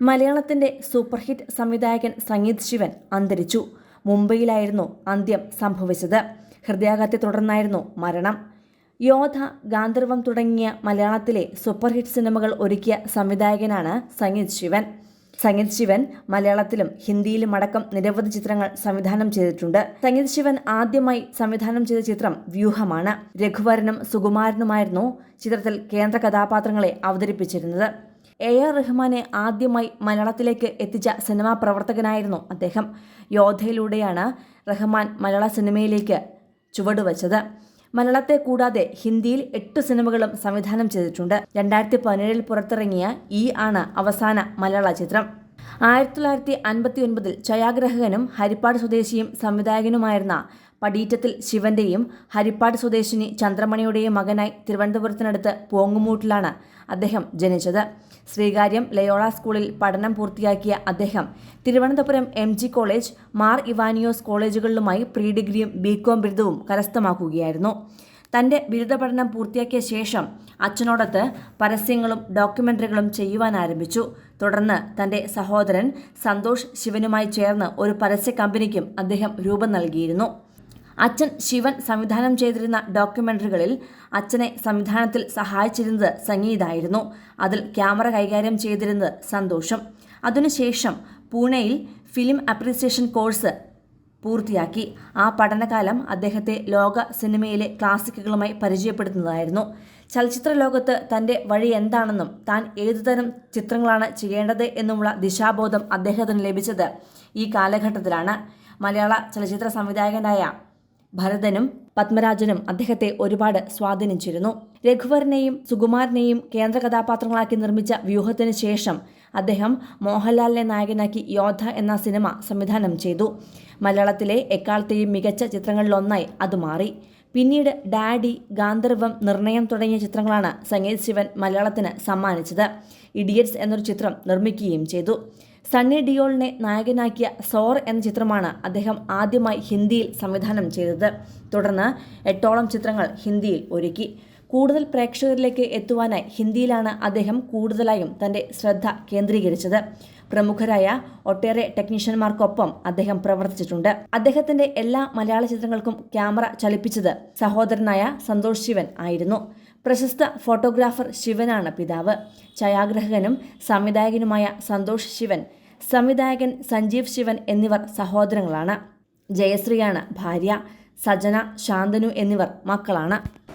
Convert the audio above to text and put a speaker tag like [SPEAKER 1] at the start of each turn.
[SPEAKER 1] മലയാളത്തിന്റെ super hit സംവിധായകൻ സംഗീത് ശിവൻ അന്തരിച്ചു. മുംബൈയിലായിരുന്നു അന്ത്യം സംഭവിച്ചത്. ഹൃദയാഘാത്തെ തുടർന്നായിരുന്നു മരണം. യോധ ഗാന്ധർവം തുടങ്ങിയ മലയാളത്തിലെ സൂപ്പർ ഹിറ്റ് സിനിമകൾ ഒരുക്കിയ സംവിധായകനാണ് സംഗീത് ശിവൻ. സംഗീത് ശിവൻ മലയാളത്തിലും ഹിന്ദിയിലും അടക്കം നിരവധി ചിത്രങ്ങൾ സംവിധാനം ചെയ്തിട്ടുണ്ട്. സംഗീത് ശിവൻ ആദ്യമായി സംവിധാനം ചെയ്ത ചിത്രം വ്യൂഹമാണ്. രഘുവരനും സുകുമാരനുമായിരുന്നു ചിത്രത്തിൽ കേന്ദ്ര കഥാപാത്രങ്ങളെ അവതരിപ്പിച്ചിരുന്നത്. എ ആർ റഹ്മാനെ ആദ്യമായി മലയാളത്തിലേക്ക് എത്തിച്ച സിനിമാ പ്രവർത്തകനായിരുന്നു അദ്ദേഹം. യോധയിലൂടെയാണ് റഹ്മാൻ മലയാള സിനിമയിലേക്ക് ചുവടുവച്ചത് മലയാളത്തെ കൂടാതെ ഹിന്ദിയിൽ എട്ട് സിനിമകളും സംവിധാനം ചെയ്തിട്ടുണ്ട്. രണ്ടായിരത്തി പതിനേഴിൽ പുറത്തിറങ്ങിയ ഈ ആണ് അവസാന മലയാള ചിത്രം. ആയിരത്തി തൊള്ളായിരത്തി അൻപത്തി ഒൻപതിൽ ഛയാഗ്രഹകനും ഹരിപ്പാട് സ്വദേശിയും സംവിധായകനുമായിരുന്ന പടീറ്റത്തിൽ ശിവന്റെയും ഹരിപ്പാട് സ്വദേശിനി ചന്ദ്രമണിയുടെയും മകനായി തിരുവനന്തപുരത്തിനടുത്ത് പോങ്ങുമൂട്ടിലാണ് അദ്ദേഹം ജനിച്ചത്. ശ്രീകാര്യം ലയോള സ്കൂളിൽ പഠനം പൂർത്തിയാക്കിയ അദ്ദേഹം Thiruvananthapuram M G college Mar Ivanios കോളേജുകളിലുമായി pre ഡിഗ്രിയും ബികോം ബിരുദവും കരസ്ഥമാക്കുകയായിരുന്നു. തന്റെ ബിരുദ പഠനം പൂർത്തിയാക്കിയ ശേഷം അച്ഛനോടൊത്ത് പരസ്യങ്ങളും ഡോക്യുമെന്ററികളും ചെയ്യുവാൻ ആരംഭിച്ചു. തുടർന്ന് തന്റെ സഹോദരൻ സന്തോഷ് ശിവനുമായി ചേർന്ന് ഒരു പരസ്യ കമ്പനിക്കും അദ്ദേഹം രൂപം നൽകിയിരുന്നു. അച്ഛൻ ശിവൻ സംവിധാനം ചെയ്തിരുന്ന ഡോക്യുമെന്ററികളിൽ അച്ഛനെ സംവിധാനത്തിൽ സഹായിച്ചിരുന്നത് സംഗീതായിരുന്നു. അതിൽ ക്യാമറ കൈകാര്യം ചെയ്തിരുന്നത് സന്തോഷം. അതിനുശേഷം പൂനെയിൽ ഫിലിം അപ്രീസിയേഷൻ കോഴ്സ് പൂർത്തിയാക്കി. ആ പഠനകാലം അദ്ദേഹത്തെ ലോക സിനിമയിലെ ക്ലാസിക്കുകളുമായി പരിചയപ്പെടുത്തുന്നതായിരുന്നു. ചലച്ചിത്ര ലോകത്ത് തന്റെ വഴി എന്താണെന്നും താൻ ഏതുതരം ചിത്രങ്ങളാണ് ചെയ്യേണ്ടത് എന്നുമുള്ള ദിശാബോധം അദ്ദേഹത്തിന് ലഭിച്ചത് ഈ കാലഘട്ടത്തിലാണ്. മലയാള ചലച്ചിത്ര സംവിധായകനായ ഭരതനും പത്മരാജനും അദ്ദേഹത്തെ ഒരുപാട് സ്വാധീനിച്ചിരുന്നു. രഘുവരനെയും സുകുമാരനെയും കേന്ദ്ര കഥാപാത്രങ്ങളാക്കി നിർമ്മിച്ച വ്യൂഹത്തിന് ശേഷം അദ്ദേഹം മോഹൻലാലിനെ നായകനാക്കി യോദ്ധ എന്ന സിനിമ സംവിധാനം ചെയ്തു. മലയാളത്തിലെ എക്കാലത്തെയും മികച്ച ചിത്രങ്ങളിലൊന്നായി അത് മാറി. പിന്നീട് ഡാഡി ഗാന്ധർവം നിർണയം തുടങ്ങിയ ചിത്രങ്ങളാണ് സംഗീത് ശിവൻ മലയാളത്തിന് സമ്മാനിച്ചത്. ഇഡിയറ്റ്സ് എന്നൊരു ചിത്രം നിർമ്മിക്കുകയും ചെയ്തു. സണ്ണി ഡിയോളിനെ നായകനാക്കിയ സോർ എന്ന ചിത്രമാണ് അദ്ദേഹം ആദ്യമായി ഹിന്ദിയിൽ സംവിധാനം ചെയ്തത്. തുടർന്ന് എട്ടോളം ചിത്രങ്ങൾ ഹിന്ദിയിൽ ഒരുക്കി. കൂടുതൽ പ്രേക്ഷകരിലേക്ക് എത്തുവാനായി ഹിന്ദിയിലാണ് അദ്ദേഹം കൂടുതലായും തന്റെ ശ്രദ്ധ കേന്ദ്രീകരിച്ചത്. പ്രമുഖരായ ഒട്ടേറെ ടെക്നീഷ്യന്മാർക്കൊപ്പം അദ്ദേഹം പ്രവർത്തിച്ചിട്ടുണ്ട്. അദ്ദേഹത്തിന്റെ എല്ലാ മലയാള ചിത്രങ്ങൾക്കും ക്യാമറ ചലിപ്പിച്ചത് സഹോദരനായ സന്തോഷ് ശിവൻ ആയിരുന്നു. പ്രശസ്ത ഫോട്ടോഗ്രാഫർ ശിവനാണ് പിതാവ്. ഛായാഗ്രഹകനും സംവിധായകനുമായ സന്തോഷ് ശിവൻ സംവിധായകൻ സഞ്ജീവ് ശിവൻ എന്നിവർ സഹോദരങ്ങളാണ്. ജയശ്രീയാണ് ഭാര്യ സജന ശാന്തനു എന്നിവർ മക്കളാണ്.